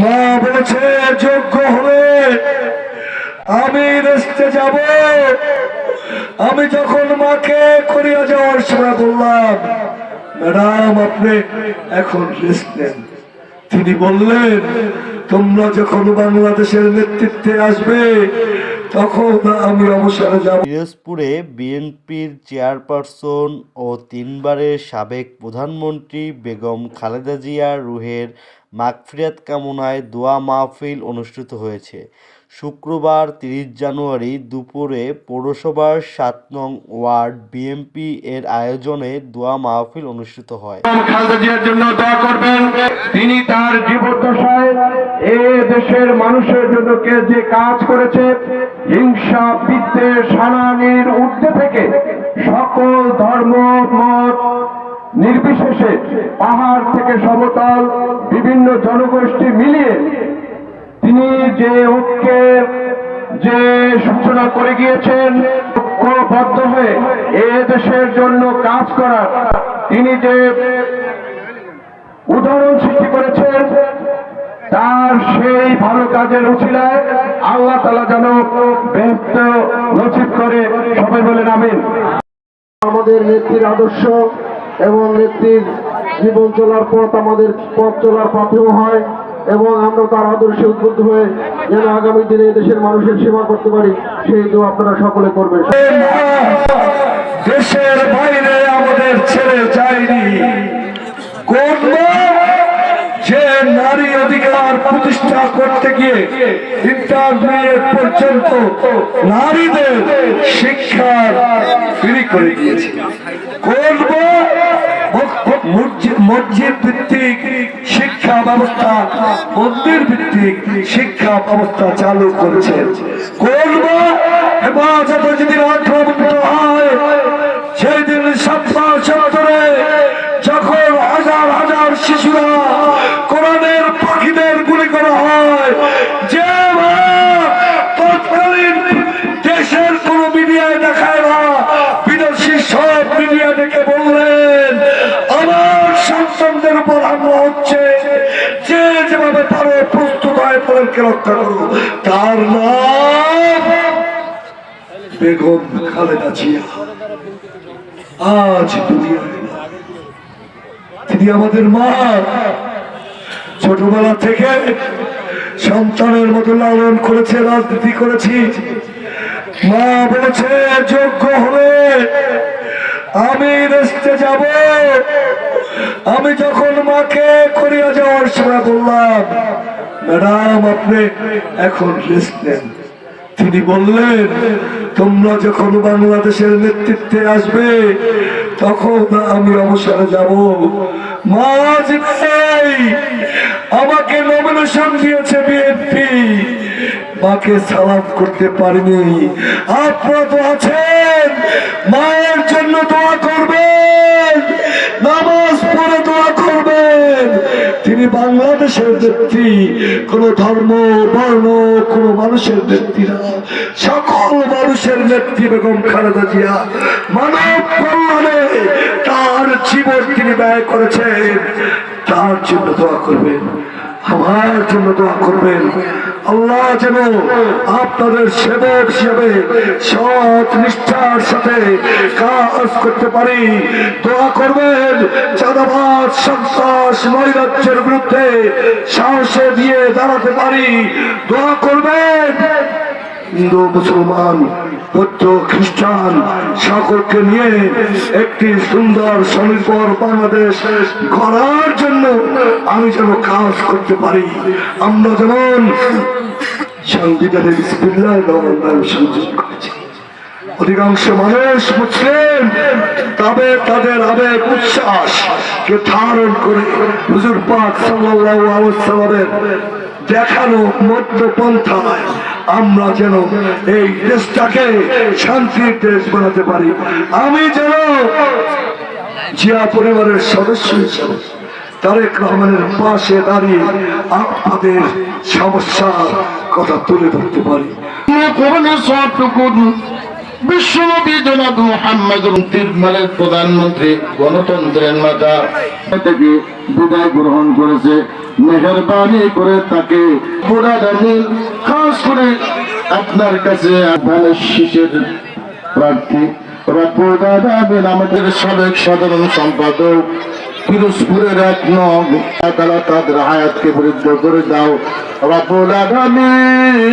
মা বলেছে, যোগ্য হলে আমি রেস্টে যাব। আমি যখন মাকে করিয়া যাওয়ার সময় বললাম, ম্যাডাম, আপনি এখন রেস্ট নেন। তিনি বললেন, তোমরা যখন বাংলাদেশের নেতৃত্বে আসবে, তখন আমি অবসরে যাব। পিরোজপুরে বিএনপির চেয়ারপারসন ও তিনবারের সাবেক প্রধানমন্ত্রী বেগম খালেদা জিয়া রুহের মাগফিরাত কামনায় দোয়া মাহফিল অনুষ্ঠিত হয়েছে। শুক্রবার তিরিশ জানুয়ারি দুপুরে পৌরসভার সাত নং ওয়ার্ড বিএনপি এর আয়োজনে দোয়া মাহফিল অনুষ্ঠিত হয়। জন্য দোয়া করবেন। তিনি তার জীবদ্দশায় এ দেশের মানুষের জন্য কে যে কাজ করেছে, হিংসা, বিদ্বেষ হানানির ঊর্ধ্বে থেকে সকল ধর্ম, মত নির্বিশেষে পাহাড় থেকে সমতল বিভিন্ন জনগোষ্ঠী মিলিয়ে তিনি যে ঐক্যের যে সূচনা করে গিয়েছেন, ঐক্যবদ্ধ হয়ে এ দেশের জন্য কাজ করার তিনি যে উদাহরণ সৃষ্টি করেছেন, তার সেই ভালো কাজের উচিলায় আল্লাহ তালা যেন ব্যস্ত নসিব করে সবাই বলেন আমিন। আমাদের নেত্রীর আদর্শ এবং নেত্রীর জীবন চলার পথ আমাদের পথ চলার পথেও হয় এবং আমরা তার আদর্শে উদ্বুদ্ধ হয়ে যেন আগামী দিনে দেশের মানুষের সেবা করতে পারি, সেই দোয়া আপনারা সকলে করবেন। দেশের বাইরে আমাদের ছেড়ে যায়নি। কোন নারী অধিকার প্রতিষ্ঠা করতে গিয়ে পর্যন্ত নারীদের শিক্ষার ফ্রি করে দিয়েছে। মা মসজিদ ভিত্তিক শিক্ষা ব্যবস্থা, মন্দির ভিত্তিক শিক্ষা ব্যবস্থা চালু করেছেন কোন হেফাজত যেদিন আক্রমণ হয় সেই দিন সপ্তাহ সত্তরে যখন হাজার হাজার শিশুরা কোরআনের পাখিদের গুলি করা হয় যে মা তৎকালীন দেশের কোন মিডিয়ায় দেখায় না বিদেশি সব মিডিয়া ডেকে বললেন আমার সন্তানদের উপর হামলা হচ্ছে যে যেভাবে পারো হয় রক্ষা করো তার নাম বেগম খালেদা জিয়া। আজ দুনিয়ায় তিনি আমাদের মা। ছোটবেলা থেকে সন্তানের মতো লালন করেছে, রাজনীতি করেছি। মা বলেছে, যোগ্য হলে আমি রেস্টে যাব। আমি যখন মাকে করিয়া যাওয়ার সময় বললাম ম্যাডাম আপনি এখন রেস্ট নেন। তিনি বললেন, তোমরা যখন বাংলাদেশের নেতৃত্বে আসবে, তখন আমি অবসরে যাব। আমাকে নমিনেশন দিয়েছে বিএনপি মাকে সালাম করতে পারিনি। আপনারা তো আছেন। মায়ের জন্য দোয়া করবেন নামাজ পড়ে দোয়া করবেন তিনি বাংলাদেশের নেত্রী কোন ধর্ম, বর্ণ, কোন মানুষের নেত্রী না। সকল মানুষের নেত্রী বেগম খালেদা জিয়া, মানব কল্যাণে তার জীবন তিনি ব্যয় করেছেন। তার জন্য দোয়া করবেন। আমার জন্য দোয়া করবেন। আল্লাহ যেন আপনাদের সেবক হিসেবে সৎ নিষ্ঠার সাথে কাজ করতে পারি। দোয়া করবেন চাঁদাবাদ সন্ত্রাস, নৈরাজ্যের বিরুদ্ধে সাহসে দিয়ে দাঁড়াতে পারি। দোয়া করবেন হিন্দু, মুসলমান, বৌদ্ধ, খ্রিস্টান সকলকে নিয়ে একটি সুন্দর স্বনির্ভর বাংলাদেশ গড়ার জন্য আমি যেন কাজ করতে পারি। আমরা যেমন সংবিধানের সংযোগ করেছি। অধিকাংশ মানুষ মুসলিম, তবে তাদের আবেগ, উচ্ছ্বাস কে ধারণ করে হুজুর পাক সাল্লাল্লাহু আলাইহি দেখানো মধ্যপন্থায় আমরা যেন এই দেশটাকে শান্তির দেশ বানাতে পারি। আমি যেন জিয়া পরিবারের সদস্য হিসেবে তারেক রহমানের পাশে দাঁড়িয়ে আপনাদের সমস্যার কথা তুলে ধরতে পারি। করলে সবটুকু বিশ্বনবী জনাব মোহাম্মদ তিরমালের প্রধানমন্ত্রী, গণতন্ত্রের মাতা থেকে বিদায় গ্রহণ করেছে। মেহরবানি করে তাকে খাস করে আপনার কাছে ধানের শীষের প্রার্থী। আমাদের সাবেক সাধারণ সম্পাদক পিরোজপুরের এক নং তাদের হায়াতকে বৃদ্ধ করে দাও। রব্বুল আলামিন!